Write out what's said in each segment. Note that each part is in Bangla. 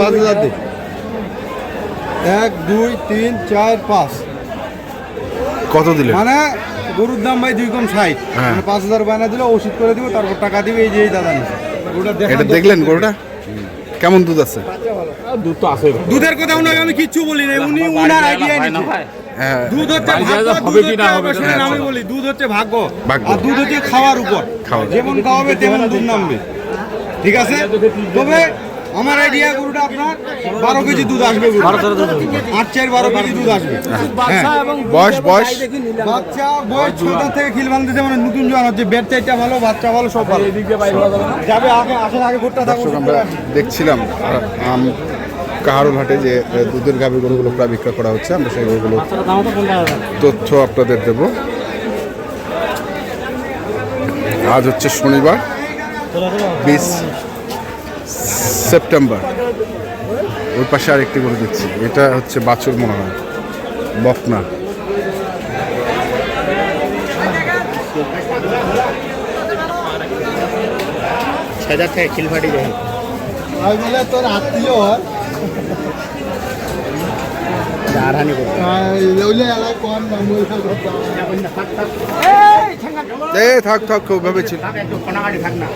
পাঁচ হাজার দে এক দুই তিন চার পাঁচ। কত দিলেন মানে গরুর দাম ভাই দুই কম ষাট। হ্যাঁ। মানে পাঁচ হাজার বায়না দিলে ওষুধ করে দিব তারপর টাকা দিবে এই যে এই দাদা এটা দেখলেন গরুটা? কেমন দুধ আছে? দুধ তো আছে দুধের কথা উনাকে আমি কিচ্ছু বলি না উনি উনার আইডিয়া নিচ্ছে হ্যাঁ দুধ হচ্ছে ভাগ্য দুধ হবে কি না হচ্ছে শুনেন আমি বলি দুধ হচ্ছে ভাগ্য। আর দুধ হচ্ছে খাওয়ার উপর। যেমন খাওয়াবে তেমন দুধ নামবে। ঠিক আছে? তবে আমার আইডিয়া গরুটা আপনার বারো কেজি দুধ আসবে আট চার বারো কেজি দুধ আসবে। হ্যাঁ। বয়স বয়স বাচ্চা বয়স ছোট থেকে খিল ভাঙতেছে মানে নতুন জোয়ান হচ্ছে বেড চাইটা ভালো বাচ্চা ভালো সব ভালো। যাবে আগে আসেন আগে ভোটটা থাকুন আমরা দেখছিলাম আম কাহারুল হাটে যে দুধের গাভী গরুগুলো প্রায় বিক্রয় করা হচ্ছে আমরা সেই গরুগুলো তথ্য আপনাদের দেব। আজ হচ্ছে শনিবার বিশ সেপ্টেম্বর। ওই পাশে আরেকটি গরু দিচ্ছি এটা হচ্ছে বাছুর মনে হয়। বকনা। হাজার থেকে খিলফাটি যায়। তোর আত্মীয় হয়? থাক থাক ওইভাবে ছিল। থাক না।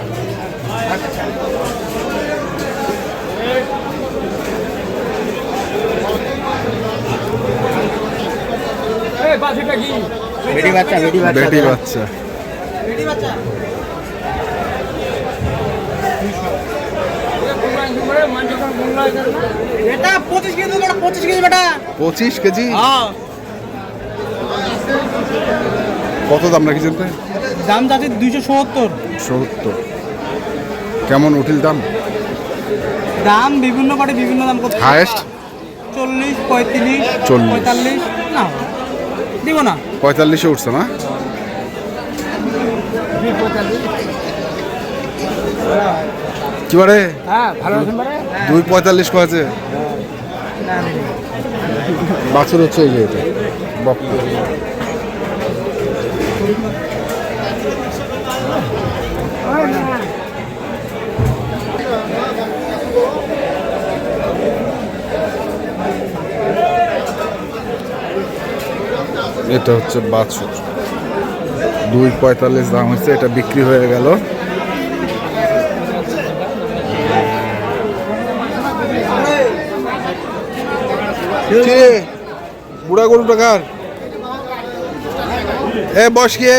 বেটি বাচ্চা বেটি বাচ্চা। বেটি বাচ্চা। এটা পঁচিশ কেজি বেটা পঁচিশ কেজি বেটা। পঁচিশ কেজি? কত দাম রাখিছেন তাই? দাম যাচ্ছে দুইশো সত্তর। সত্তর। কেমন উঠিল দাম? দাম বিভিন্ন পাটে বিভিন্ন দাম কত হায়েস্ট চল্লিশ পঁয়ত্রিশ। পঁয়তাল্লিশ না। দিব না। পঁয়তাল্লিশে উঠছে না? কি বারে? হ্যাঁ ভালো আছেন দুই পঁয়তাল্লিশ কয়েছে বাছুর হচ্ছে এই যে এটা। বকনা। এটা হচ্ছে বাছুর দুই পঁয়তাল্লিশ দাম হচ্ছে এটা বিক্রি হয়ে গেল। বুড়া গরু টাকার এ, বস কে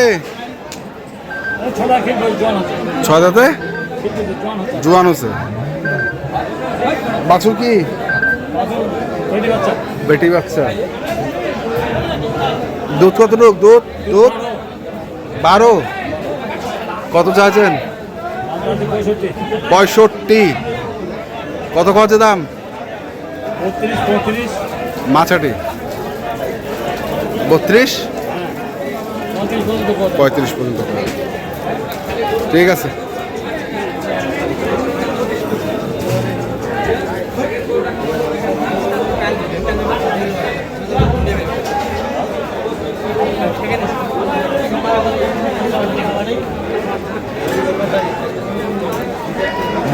ছয় দাঁতে? জোয়ান হচ্ছে বাছুর কি? বেটি বাচ্চা। দুধ কত লোক? দুধ দুধ? বারো। কত চাচ্ছেন পঁয়ষট্টি। কত খাওয়াচ্ছে দাম? মাছাটি। বত্রিশ? পঁয়ত্রিশ পর্যন্ত ঠিক আছে।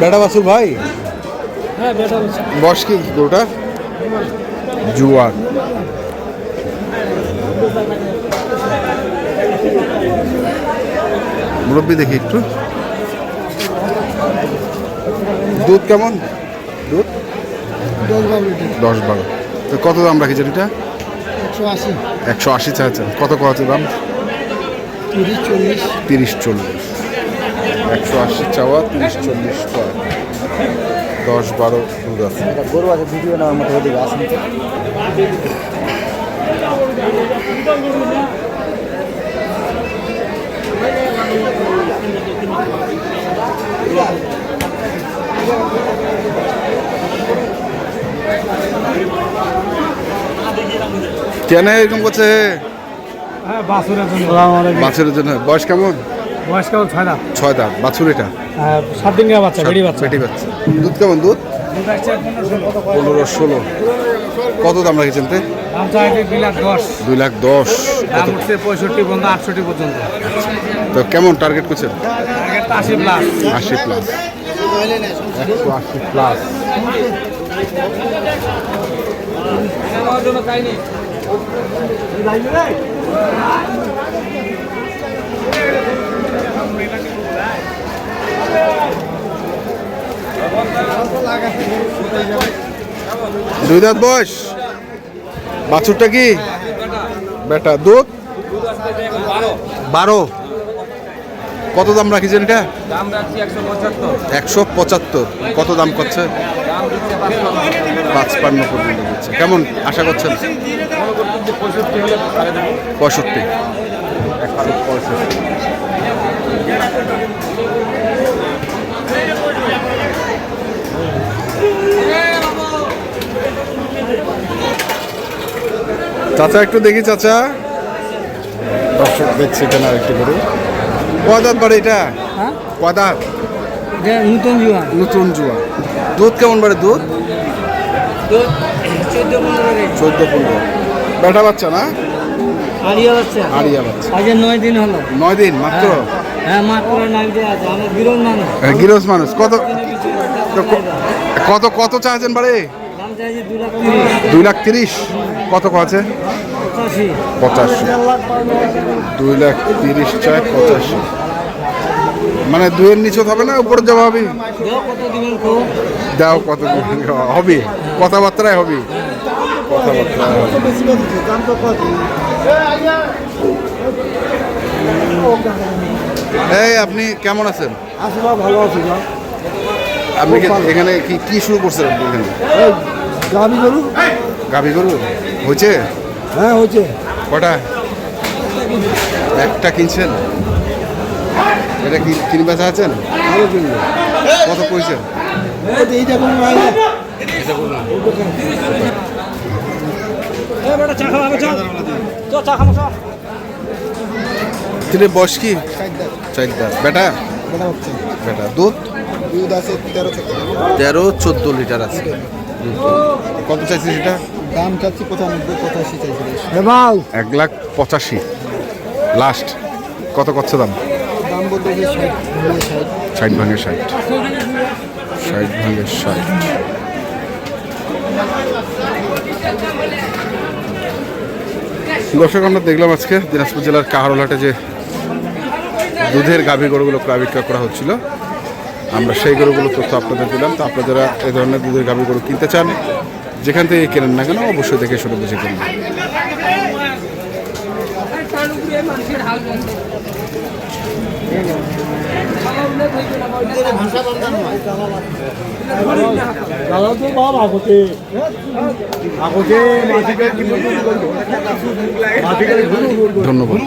বেটা বাসুর ভাই? হ্যাঁ বেটা বয়স কি গরুটা জুয়ান মুরব্বী দেখি একটু। দুধ কেমন? দুধ? দশ বারো তো কত দাম রাখিছেন এটা? একশো আশি। একশো আশি চাচ্ছেন কত কত দাম? তিরিশ চল্লিশ। তিরিশ চল্লিশ। একশো আশি চাওয়া তিরিশ চল্লিশ কয় দশ বারো দুধ আছে। গরু আছে ভিডিও নেওয়ার মতো ওদিকে আসেন। কেন এরকম করছে? হ্যাঁ বাছুরের জন্য। বয়স কেমন? বয়স কেমন? ছয় না ছয় দাঁত বাছুর এটা হ্যাঁ, সাত দিন বাচ্চা বেড়ি বাচ্চা। বেটি বাচ্চা। দুধ কেমন দুধ? পনেরো ষোলো। কত দাম রাখেছেন তে? দুই লাখ দশ। দুই লাখ দশ। দাম উঠছে পঁয়ষট্টি পর্যন্ত আটষট্টি পর্যন্ত। তো কেমন টার্গেট করছেন? আশি প্লাস। আশি প্লাস। একশো আশি প্লাস। দুই দাঁত বয়স। বাছুরটা কি? বেটা, দুধ? বারো। কত দাম রাখিছেন এটা? একশো পঁচাত্তর। কত দাম করছে? পাঁচ পান্ন পর্যন্ত দিচ্ছে। কেমন আশা করছেন? পঁয়ষট্টি। পঁয়ষট্টি। চাচা একটু দেখি চাচা। দর্শক দেখছি এখানে আরেকটি গরু। কদাত বাড়ি এটা? হ্যাঁ? কদাত নতুন জুয়া। নতুন জুয়া। দুধ কেমন বাড়ে দুধ? চোদ্দ পনেরো রেট চোদ্দ পনেরো। বেটা বাচ্চা না? আড়িয়া বাচ্চা। আড়িয়া বাচ্চা। আজ নয় দিন হলো। নয় দিন মাত্র? হ্যাঁ হ্যাঁ, গিরস মানুষ। কত কত কত চাইছেন তিরিশ। দুই লাখ তিরিশ? কত আছে পঁচাশি। দুই লাখ তিরিশ চাই পঁচাশি। মানে দুইয়ের নিচে হবে না উপরে যাওয়া হবে? দেও কত দিবেন দাও কত হবে। কথাবার্তায় হবে। কথাবার্তায় হবে। এই আপনি কেমন আছেন? আসলে ভালো আছি আপনি কি এখানে কি কি শুরু করছেন আপনি এখানে? গাবি গরু? গাভী গরু? হয়েছে? হ্যাঁ হয়েছে। কটা? একটা কিনছেন? এটা কি কিনে বেচা আছেন? কত কইছেন এইটা কোনো তিনি বয়স কি? বেটা? বেটা হচ্ছে। বেটা দুধ? দুধ আছে তেরো থেকে তেরো চোদ্দ লিটার আছে। কত চাইছিস এটা? দাম চাচ্ছি পঁচানব্বই পঁচাশি চাইছি। এক লাখ পঁচাশি। লাস্ট কত করছে দাম? দাম বলতে যে ষাট ষাট। ষাট ভাঙে ষাট। ষাট ভাঙে ষাট। দর্শক আমরা দেখলাম আজকে দিনাজপুর জেলার কাহারোলহাটে যে দুধের গাভী গরুগুলো প্রায় বিক্রয় করা হচ্ছিল। আমরা সেই গরুগুলো তথ্য আপনাদের দিলাম। তো আপনারা এই ধরনের দুধের গাভী গরু কিনতে চান, যেখান থেকে কেনেন না কেন অবশ্যই দেখে শুনে বুঝে কিনবেন। ধন্যবাদ।